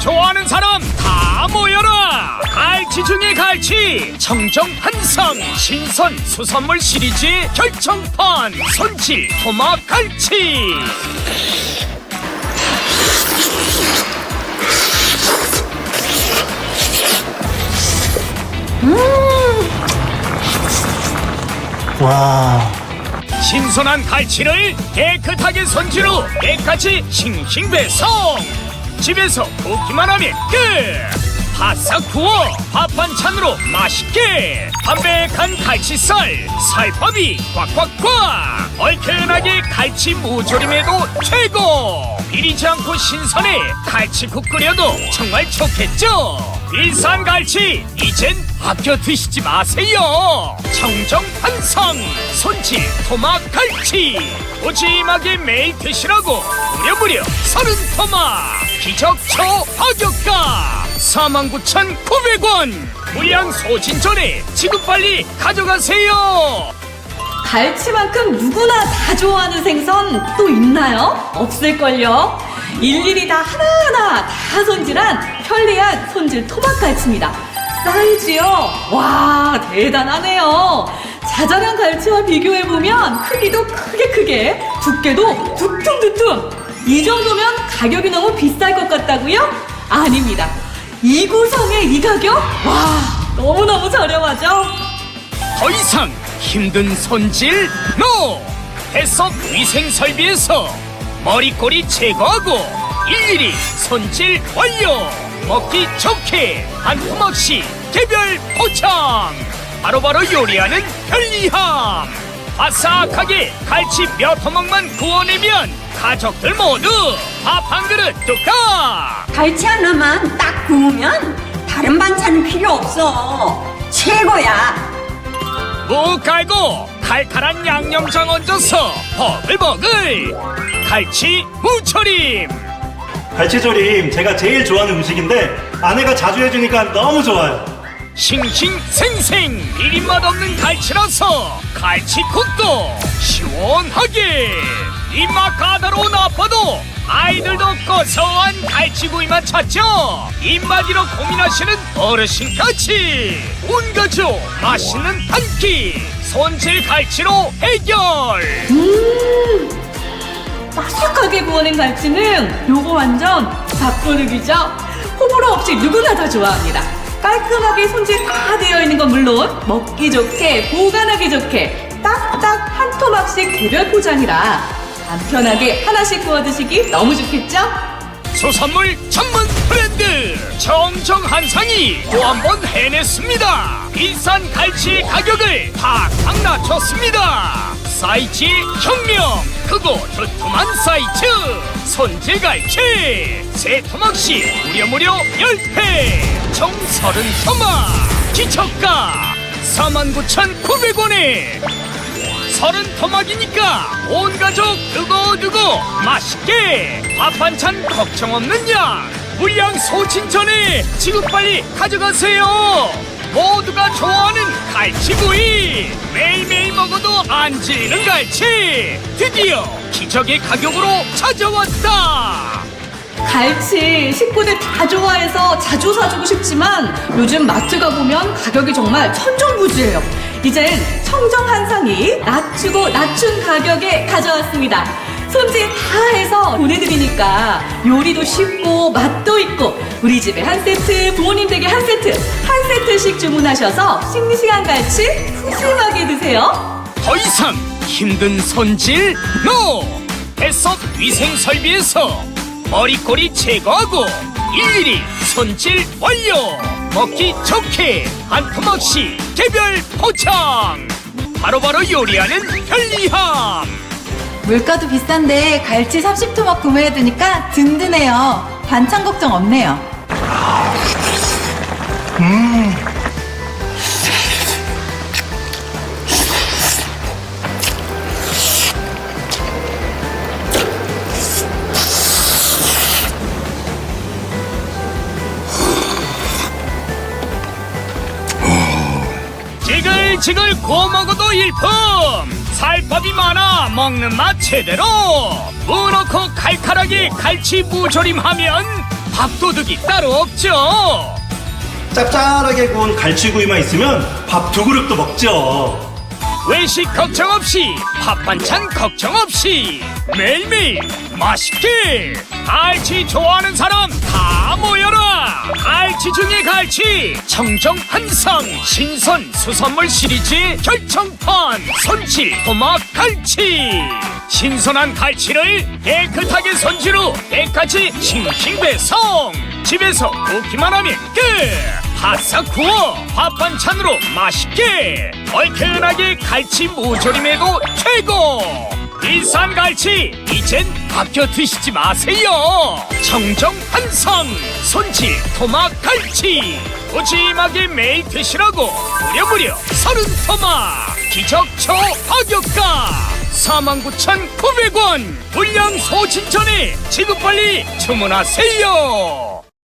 좋아하는 사람 다 모여라. 갈치 중에 갈치 청정 한상 신선 수산물 시리즈의 결정판 손질 토막 갈치. 와, 신선한 갈치를 깨끗하게 손질 후 깨끗이 싱싱 배송 집에서 볶기만 하면 끝! 바싹 구워 밥 반찬으로 맛있게! 담백한 갈치살 살밥이 꽉꽉꽉! 얼큰하게 갈치 무조림에도 최고 비리지 않고 신선해. 갈치국 끓여도 정말 좋겠죠? 비싼 갈치 이젠 아껴 드시지 마세요. 청정 한상 손질 토막 갈치. 오지하게 매일 드시라고 무려 무려 서른 토막. 기적초 파격가 49,900원. 무량 소진 전에 지금 빨리 가져가세요 갈치만큼 누구나 다 좋아하는 생선 또 있나요? 없을걸요? 일일이 다 하나하나 다 손질한 편리한 손질 토막갈치입니다. 사이즈요? 와, 대단하네요. 자잘한 갈치와 비교해보면 크기도 크게 크게, 두께도 두툼두툼. 이 정도면 가격이 너무 비쌀 것 같다고요? 아닙니다. 이 구성의 이 가격? 와, 너무너무 저렴하죠? 더 이상 힘든 손질 노! 해썹 위생 설비에서 머리꼬리 제거하고 일일이 손질 완료! 먹기 좋게 한 토막씩 개별 포장! 바로바로 요리하는 편리함! 바삭하게 갈치 몇 토막만 구워내면 가족들 모두 밥 한 그릇 뚝딱! 갈치 하나만 딱 구우면 다른 반찬은 필요 없어. 최고야. 무 깔고 칼칼한 양념장 얹어서 버글버글. 갈치 무철임. 갈치조림 제가 제일 좋아하는 음식인데 아내가 자주 해주니까 너무 좋아요. 싱싱생생. 비린맛 없는 갈치라서 갈치국도 시원하게. 입맛 까다로운 아이들도 고소한 갈치구이만 찾죠 입맛이로 고민하시는 어르신까지 온 가족 맛있는 한끼 손질 갈치로 해결 바삭하게 구워낸 갈치는 요거 완전 밥도둑이죠? 호불호 없이 누구나 다 좋아합니다. 깔끔하게 손질 다 되어 있는 건 물론 먹기 좋게 보관하기 좋게 딱딱 한 토막씩 개별 포장이라 간편하게 하나씩 구워 드시기 너무 좋겠죠? 수산물 전문 브랜드 정정 한상이 또 한 번 해냈습니다. 비싼 갈치 가격을 팍팍 낮췄습니다. 사이즈의 혁명 크고 두툼한 사이즈 손질 갈치 세 토막씩 무려 무려 10회 총 30토막 기초가 49,900원에 서른 토막이니까 온 가족 두고두고 맛있게 밥 반찬 걱정 없는 양. 물량 소진 전에 지금 빨리 가져가세요. 모두가 좋아하는 갈치구이. 매일매일 먹어도 안 질리는 갈치. 드디어 기적의 가격으로 찾아왔다. 갈치 식구들 다 좋아해서 자주 사주고 싶지만 요즘 마트 가보면 가격이 정말 천정부지예요. 이젠 청정 한상이 낮추고 낮춘 가격에 가져왔습니다. 손질 다 해서 보내드리니까 요리도 쉽고 맛도 있고 우리 집에 한 세트, 부모님 댁에 한 세트, 한 세트씩 주문하셔서 갈치 푸짐하게 드세요. 더 이상 힘든 손질 노! 해썹 위생 설비에서 머리꼬리 제거하고 일일이 손질 완료! 먹기 좋게 한 토막씩 개별 포장! 바로바로 요리하는 편리함! 물가도 비싼데 갈치 30토막 구매해두니까 든든해요. 반찬 걱정 없네요. 지 글지글 구워 먹어도 일품! 살밥이 많아 먹는 맛 제대로! 무 넣고 칼칼하게 갈치 무조림하면 밥도둑이 따로 없죠. 짭짤하게 구운 갈치구이만 있으면 밥 두 그릇도 먹죠. 외식 걱정 없이 밥 반찬 걱정 없이 매일매일 맛있게 갈치 좋아하는 사람 다 모여라 중에 갈치 청정 한상 신선 수산물 시리즈 결정판 손질 토막 갈치. 신선한 갈치를 깨끗하게 손질후 깨끗이 싱싱 배송. 집에서 굽기만 하면 끝. 바싹 구워 밥 반찬으로 맛있게 얼큰하게 갈치 무조림에도 최고 비싼 갈치. 이젠 아껴 드시지 마세요. 청정 한상 손질 토막 갈치. 푸짐하게 매일 드시라고 무려 무려 서른 토막. 기적초 파격가 49,900원. 불량 소진 전에 지금 빨리 주문하세요